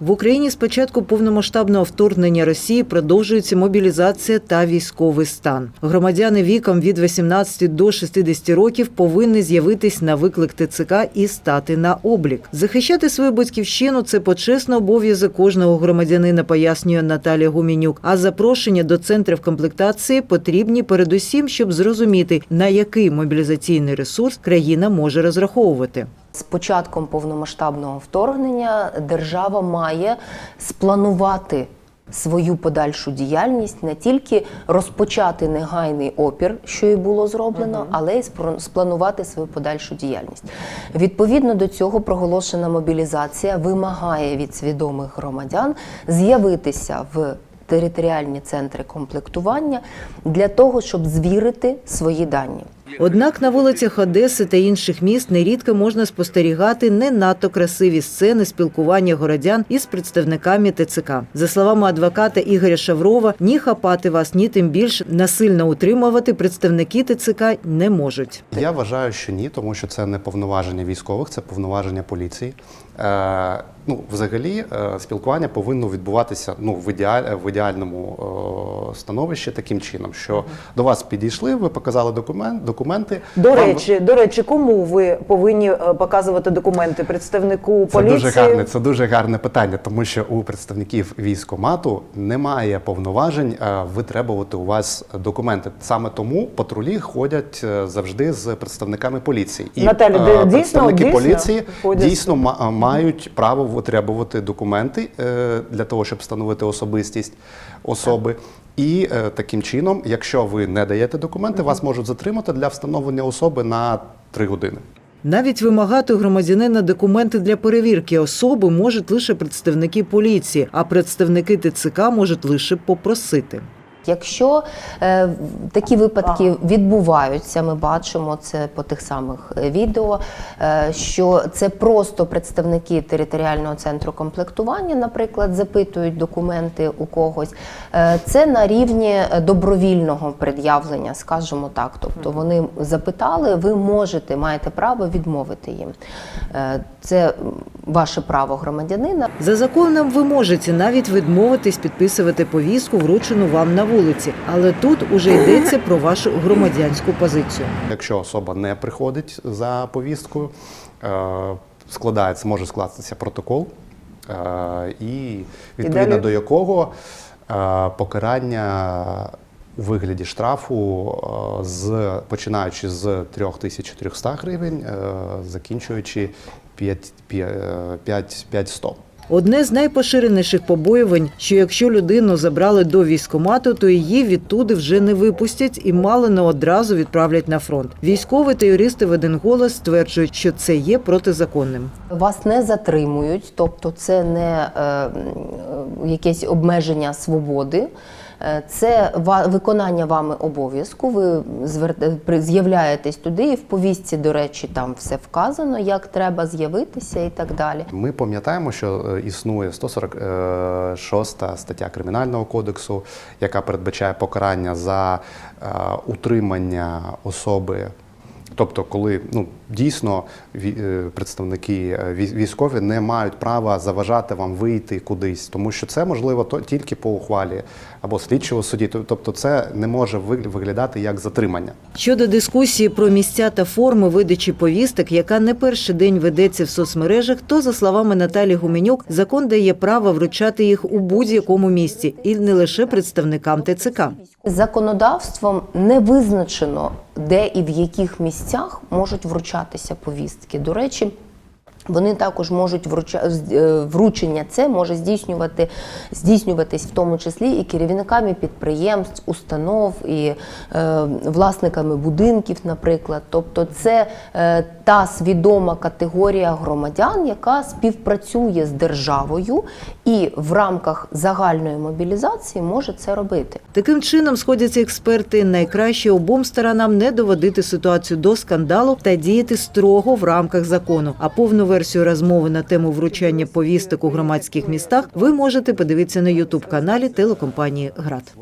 В Україні з початку повномасштабного вторгнення Росії продовжується мобілізація та військовий стан. Громадяни віком від 18 до 60 років повинні з'явитись на виклик ТЦК і стати на облік. Захищати свою батьківщину це почесний обов'язок кожного громадянина, пояснює Наталія Гумінюк. А запрошення до центрів комплектації потрібні передусім, щоб зрозуміти на який мобілізаційний ресурс країна може розраховувати. З початком повномасштабного вторгнення держава має спланувати свою подальшу діяльність, не тільки розпочати негайний опір, що і було зроблено, але й спланувати свою подальшу діяльність. Відповідно до цього проголошена мобілізація вимагає від свідомих громадян з'явитися в територіальні центри комплектування для того, щоб звірити свої дані. Однак на вулицях Одеси та інших міст нерідко можна спостерігати не надто красиві сцени спілкування городян із представниками ТЦК. За словами адвоката Ігоря Шаврова, ні хапати вас, ні тим більш насильно утримувати представники ТЦК не можуть. Я вважаю, що ні, тому що це не повноваження військових, це повноваження поліції. Е, ну, взагалі, е, спілкування повинно відбуватися ну, в, ідеаль, в ідеальному е, становищі таким чином, що до вас підійшли, ви показали документ, документи. До вам- речі, до речі, кому ви повинні е, показувати документи? Представнику Це поліції? дуже гарне, це дуже гарне питання, тому що у представників військомату немає повноважень е, витребувати у вас документи. Саме тому патрулі ходять е, завжди з представниками поліції. Де- е, дійсно- представники дійсно поліції ходять? дійсно ма- мають право витребувати документи для того, щоб встановити особистість особи. І е, таким чином, якщо ви не даєте документи, вас можуть затримати для встановлення особи на три години. Навіть вимагати у громадянина документи для перевірки особи можуть лише представники поліції, а представники ТЦК можуть лише попросити. Якщо е, такі випадки відбуваються, ми бачимо це по тих самих е, відео, е, що це просто представники територіального центру комплектування, наприклад, запитують документи у когось. Е, це на рівні добровільного пред'явлення, скажімо так. Тобто вони запитали, ви можете, маєте право відмовити їм. Е, це ваше право громадянина. За законом ви можете навіть відмовитись підписувати повістку, вручену вам на вулиці, але тут уже йдеться про вашу громадянську позицію. Якщо особа не приходить за повісткою, е, складається, може скластися протокол, е, і відповідно далі? до якого е, покарання у вигляді штрафу, з починаючи з 3400 гривень, закінчуючи 5, 5100. Одне з найпоширеніших побоювань, що якщо людину забрали до військкомату, то її відтуди вже не випустять і мало не одразу відправлять на фронт. Військові та юристи в один голос стверджують, що це є протизаконним. Вас не затримують, тобто це не е, е, якесь обмеження свободи. Е, Це виконання вами обов'язку. Ви з'являєтесь туди, і в повістці, до речі, там все вказано, як треба з'явитися і так далі. Ми пам'ятаємо, що е, існує 146 стаття Кримінального кодексу, яка передбачає покарання за е, утримання особи. Тобто, коли ну дійсно е, представники е, військові не мають права заважати вам вийти кудись, тому що це можливо то тільки по ухвалі або слідчого судді. Тобто, це не може виглядати як затримання. Щодо дискусії про місця та форми видачі повісток, яка не перший день ведеться в соцмережах, то за словами Наталі Гуменюк, закон дає право вручати їх у будь-якому місці і не лише представникам ТЦК. Законодавством не визначено, де і в яких місцях можуть вручатися повістки. До речі, вони також можуть е, вручення це може здійснювати здійснюватись в тому числі і керівниками підприємств, установ, і е, власниками будинків, наприклад. Тобто, це е, та свідома категорія громадян, яка співпрацює з державою і в рамках загальної мобілізації може це робити. Таким чином сходяться експерти. Найкраще обом сторонам не доводити ситуацію до скандалу та діяти строго в рамках закону. А повну версію розмови на тему вручання повісток у громадських містах ви можете подивитися на ютуб каналі телекомпанії ГРАД.